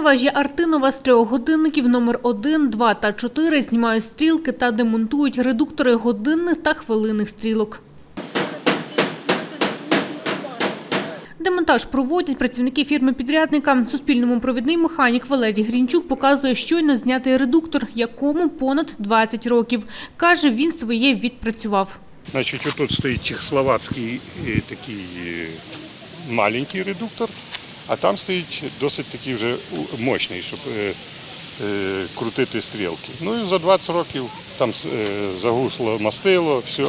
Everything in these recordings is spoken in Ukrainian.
вежі Артинова з трьох годинників номер 1, 2 та 4 знімають стрілки та демонтують редуктори годинних та хвилинних стрілок. Демонтаж проводять працівники фірми-підрядника. Суспільному провідний механік Валерій Грінчук показує щойно знятий редуктор, якому понад 20 років. Каже, він своє відпрацював. Значить, отут стоїть чехословацький е, такий е, маленький редуктор, а там стоїть досить такий вже мощний, щоб е, е, крутити стрілки. Ну і за 20 років там е, загусло мастило, все.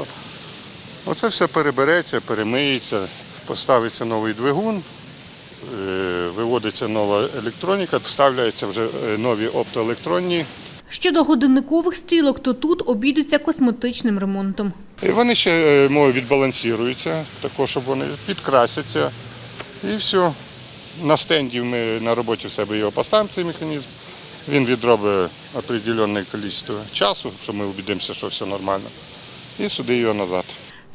Оце все перебереться, перемиється, поставиться новий двигун, е, виводиться нова електроніка, вставляються вже е, нові оптоелектронні Щодо годинникових стрілок, то тут обійдуться косметичним ремонтом. І Вони ще е, мов, відбалансуються, також, щоб вони підкрасяться. І все. На стенді ми на роботі в себе його поставимо, цей механізм. Він відробить определенне кількість часу, щоб ми убідимося, що все нормально. І сюди його назад.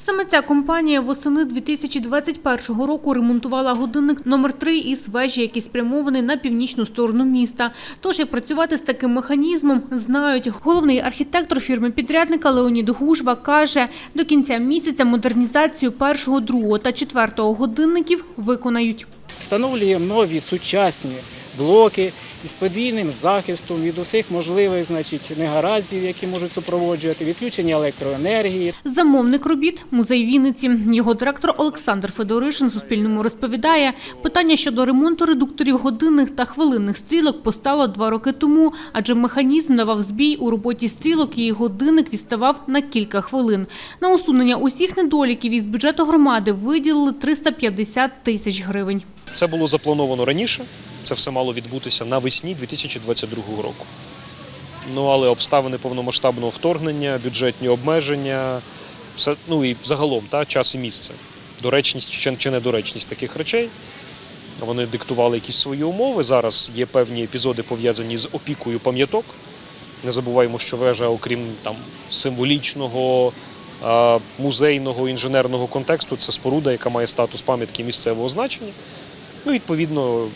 Саме ця компанія восени 2021 року ремонтувала годинник номер 3 із вежі, який спрямований на північну сторону міста. Тож, як працювати з таким механізмом, знають. Головний архітектор фірми-підрядника Леонід Гужва каже, до кінця місяця модернізацію першого, другого та четвертого годинників виконають. Встановлюємо нові сучасні блоки із подвійним захистом від усіх можливих значить, негараздів, які можуть супроводжувати, відключення електроенергії, Замовник робіт – музей Вінниці. Його директор Олександр Федоришин Суспільному розповідає, питання щодо ремонту редукторів годинних та хвилинних стрілок постало два роки тому, адже механізм давав збій у роботі стрілок і годинник відставав на кілька хвилин. На усунення усіх недоліків із бюджету громади виділили 350 тисяч гривень. Це було заплановано раніше. Це все мало відбутися навесні 2022 року. Ну але обставини повномасштабного вторгнення, бюджетні обмеження, все, ну і загалом та, час і місце, доречність чи, чи недоречність таких речей. Вони диктували якісь свої умови. Зараз є певні епізоди пов'язані з опікою пам'яток. Не забуваємо, що вежа, окрім там символічного, музейного, інженерного контексту, це споруда, яка має статус пам'ятки місцевого значення. Ну, відповідно,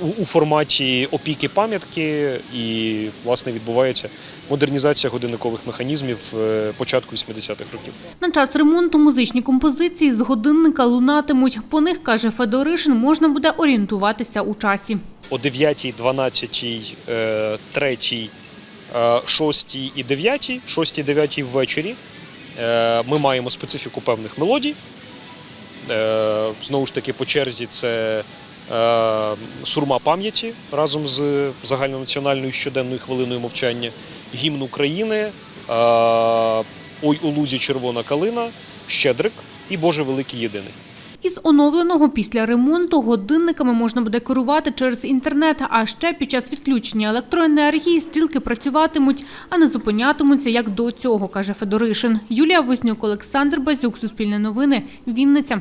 у, у форматі опіки пам'ятки і, власне, відбувається модернізація годинникових механізмів е, початку 80-х років. На час ремонту музичні композиції з годинника лунатимуть. По них, каже Федоришин, можна буде орієнтуватися у часі. О 9, 12, е, 3, е, 6 і 9, 6 і 9 ввечері е, ми маємо специфіку певних мелодій. Е, Знову ж таки, по черзі це сурма пам'яті разом з загальнонаціональною щоденною хвилиною мовчання, гімн України, е, Ой у лузі червона калина, Щедрик і Боже Великий Єдиний. Із оновленого після ремонту годинниками можна буде керувати через інтернет, а ще під час відключення електроенергії стрілки працюватимуть, а не зупинятимуться, як до цього, каже Федоришин. Юлія Вознюк, Олександр Базюк, Суспільне новини, Вінниця.